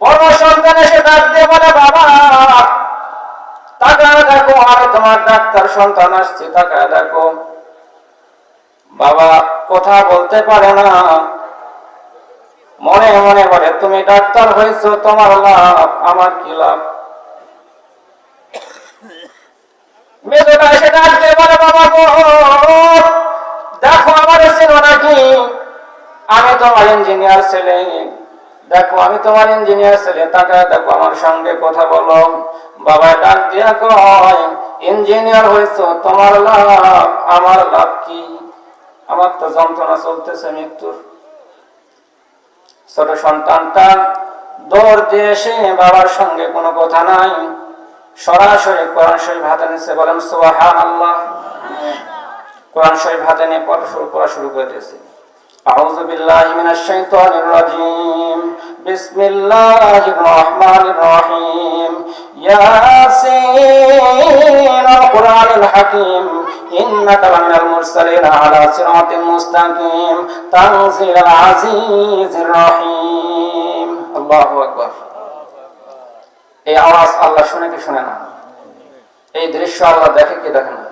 বড় সন্তান এসে ডাক বলে, বাবা টাকা দেখো আমি তোমার ডাক্তার সন্তান আসছে টাকা দেখো। বাবা কথা বলতে পারে না। মনে মনে বলে, তুমি ডাক্তার তোমার লাভ, আমার কি লাভ? মেজোটা এসে ডাক বাবা দেখো, আমার ছিল নাকি, আমি তোমার ইঞ্জিনিয়ার ছেলে। দেখো, আমি তোমার ইঞ্জিনিয়ার ছেলে, তাকায় দেখো, আমার সঙ্গে কথা বলো। বাবা ডাক দিয়া কয় ইঞ্জিনিয়ার হয়েছ, তোমার লাভ, আমার লাভ কি? আমার তো যন্ত্রণা চলতেছে মৃত্যুর। ছোট সন্তানটা দৌড় দিয়ে এসে বাবার সঙ্গে কোনো কথা নাই। সরাসরি কোরআন শরীফ হাতে নিচ্ছে বলেন সোহা আল্লাহ কোরআন শরীফ হাতে নিয়ে পড়া শুরু করা শুরু করে দিয়েছে। আউযু বিল্লাহি মিনাশ শাইতানির রাজিম। بسم الله الرحمن الرحيم ياسين القرآن الحكيم إنك لمن المرسلين على صراط مستقيم تنزيل العزيز الرحيم الله أكبر এই আওয়াজ আল্লাহ শুনে কি শুনে না এই দৃশ্য আল্লাহ দেখে কি দেখে না